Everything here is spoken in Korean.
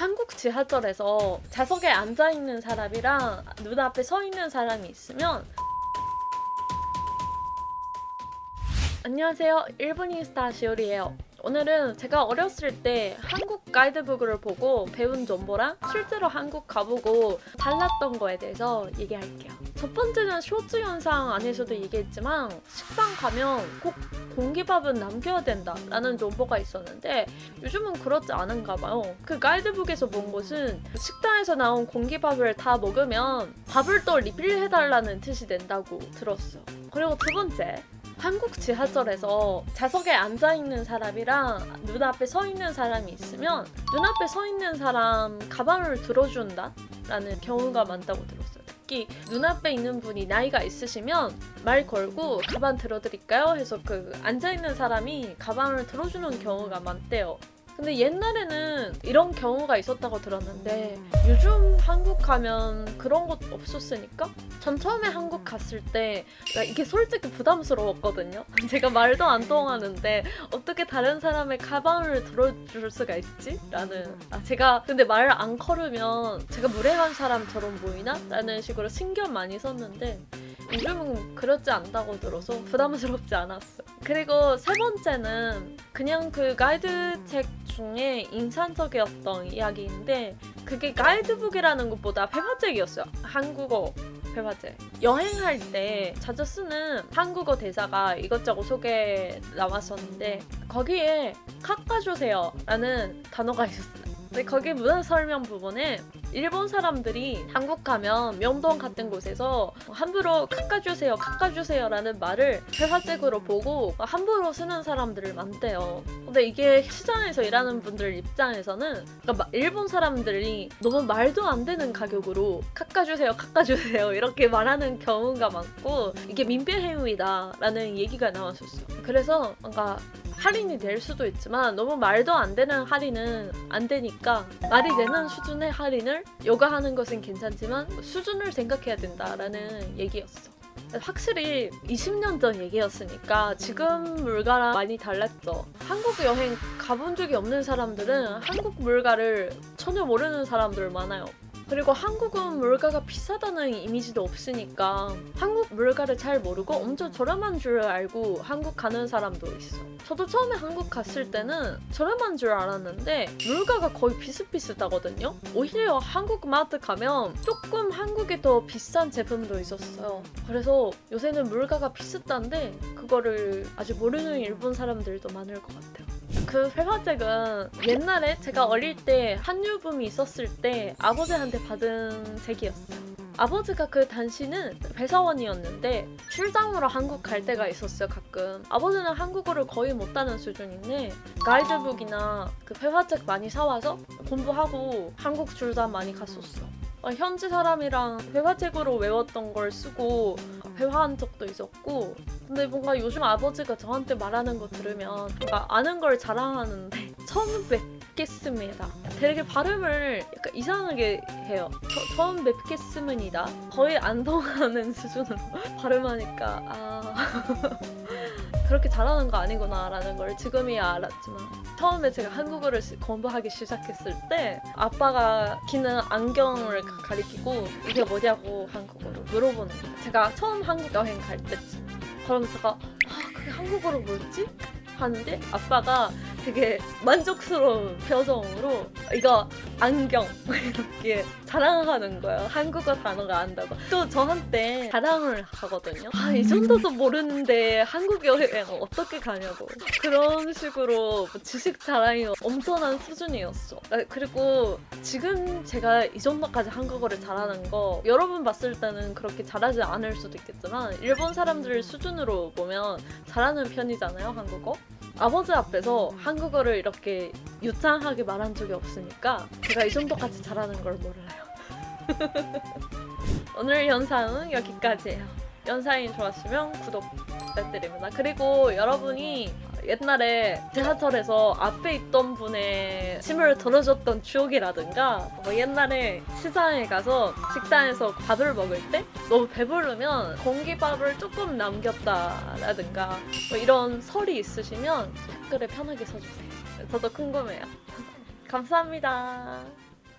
한국 지하철에서 좌석에 앉아 있는 사람이랑 눈앞에 서 있는 사람이 있으면 안녕하세요. 일본 인스타 시오리예요. 오늘은 제가 어렸을 때 한국 가이드북을 보고 배운 정보랑 실제로 한국 가보고 달랐던 거에 대해서 얘기할게요. 첫 번째는 쇼츠 현상 안에서도 얘기했지만 식당 가면 꼭 공기밥은 남겨야 된다라는 정보가 있었는데 요즘은 그렇지 않은가 봐요. 그 가이드북에서 본 것은 식당에서 나온 공기밥을 다 먹으면 밥을 또 리필해달라는 뜻이 된다고 들었어. 그리고 두 번째, 한국 지하철에서 좌석에 앉아 있는 사람이랑 눈앞에 서 있는 사람이 있으면 눈앞에 서 있는 사람 가방을 들어준다 라는 경우가 많다고 들었어요. 특히 눈앞에 있는 분이 나이가 있으시면 말 걸고 가방 들어드릴까요? 해서 그 앉아 있는 사람이 가방을 들어주는 경우가 많대요. 근데 옛날에는 이런 경우가 있었다고 들었는데 요즘 한국 가면 그런 것 없었으니까 전 처음에 한국 갔을 때 이게 솔직히 부담스러웠거든요. 제가 말도 안 통하는데 어떻게 다른 사람의 가방을 들어줄 수가 있지? 라는 아, 제가 근데 말안 걸으면 제가 무례한 사람처럼 보이나? 라는 식으로 신경 많이 썼는데 요즘은 그렇지 않다고 들어서 부담스럽지 않았어요. 그리고 세 번째는 그냥 그 가이드 책 중에 인상적이었던 이야기인데 그게 가이드북이라는 것보다 회화책이었어요. 한국어 회화책. 여행할 때 자주 쓰는 한국어 대사가 이것저것 소개 나왔었는데 거기에 깎아주세요 라는 단어가 있었어요. 근데 거기 문화 설명 부분에 일본 사람들이 한국 가면 명동 같은 곳에서 함부로 깎아주세요, 깎아주세요라는 말을 회화책으로 보고 함부로 쓰는 사람들을 많대요. 근데 이게 시장에서 일하는 분들 입장에서는 그러니까 막 일본 사람들이 너무 말도 안 되는 가격으로 깎아주세요, 깎아주세요 이렇게 말하는 경우가 많고 이게 민폐 행위다라는 얘기가 나왔었어요. 그래서 뭔가 할인이 될 수도 있지만 너무 말도 안 되는 할인은 안 되니까 말이 되는 수준의 할인을 요구하는 것은 괜찮지만 수준을 생각해야 된다라는 얘기였어. 확실히 20년 전 얘기였으니까 지금 물가랑 많이 달랐죠. 한국 여행 가본 적이 없는 사람들은 한국 물가를 전혀 모르는 사람들 많아요. 그리고 한국은 물가가 비싸다는 이미지도 없으니까 한국 물가를 잘 모르고 엄청 저렴한 줄 알고 한국 가는 사람도 있어. 저도 처음에 한국 갔을 때는 저렴한 줄 알았는데 물가가 거의 비슷비슷하거든요. 오히려 한국 마트 가면 조금 한국에 더 비싼 제품도 있었어요. 그래서 요새는 물가가 비슷한데 그거를 아직 모르는 일본 사람들도 많을 것 같아요. 그 회화책은 옛날에 제가 어릴 때 한유붐이 있었을 때 아버지한테 받은 책이었어요. 아버지가 그 당시는 회사원이었는데 출장으로 한국 갈 때가 있었어요 가끔 아버지는 한국어를 거의 못하는 수준인데 가이드북이나 그 회화책 많이 사와서 공부하고 한국 출장 많이 갔었어 어, 현지 사람이랑 회화책으로 외웠던 걸 쓰고 회화한 적도 있었고 근데 뭔가 요즘 아버지가 저한테 말하는 거 들으면 뭔가 아는 걸 자랑하는데 처음 뵙겠습니다. 되게 발음을 약간 이상하게 해요. 저, 처음 뵙겠습니다. 거의 안 통하는 수준으로 발음하니까 아 그렇게 잘하는 거 아니구나라는 걸 지금이야 알았지만 처음에 제가 한국어를 시- 공부하기 시작했을 때 아빠가 끼는 안경을 가- 가리키고 이게 뭐냐고 한국어로 물어보는 거예요. 제가 처음 한국 여행 갈 때쯤. 그럼 제가 아 그게 한국어로 뭐였지? 하는데 아빠가 되게 만족스러운 표정으로 이거 안경 이렇게 자랑하는 거예요. 한국어 단어가 안다고. 또 저한테 자랑을 하거든요. 아 이 정도도 모르는데 한국 여행 어떻게 가냐고. 그런 식으로 뭐 지식 자랑이 엄청난 수준이었어. 아, 그리고 지금 제가 이 정도까지 한국어를 잘하는 거 여러분 봤을 때는 그렇게 잘하지 않을 수도 있겠지만 일본 사람들 수준으로 보면 잘하는 편이잖아요 한국어. 아버지 앞에서 한국어를 이렇게 유창하게 말한 적이 없으니까 제가 이 정도까지 잘하는 걸 몰라요. 오늘 영상은 여기까지예요. 영상이 좋았으면 구독 부탁드립니다. 그리고 여러분이 옛날에 지하철에서 앞에 있던 분의 침을 들어줬던 추억이라든가 뭐 옛날에 시장에 가서 식당에서 밥을 먹을 때 너무 배부르면 공기밥을 조금 남겼다라든가 뭐 이런 설이 있으시면 댓글에 편하게 써주세요. 저도 궁금해요. 감사합니다.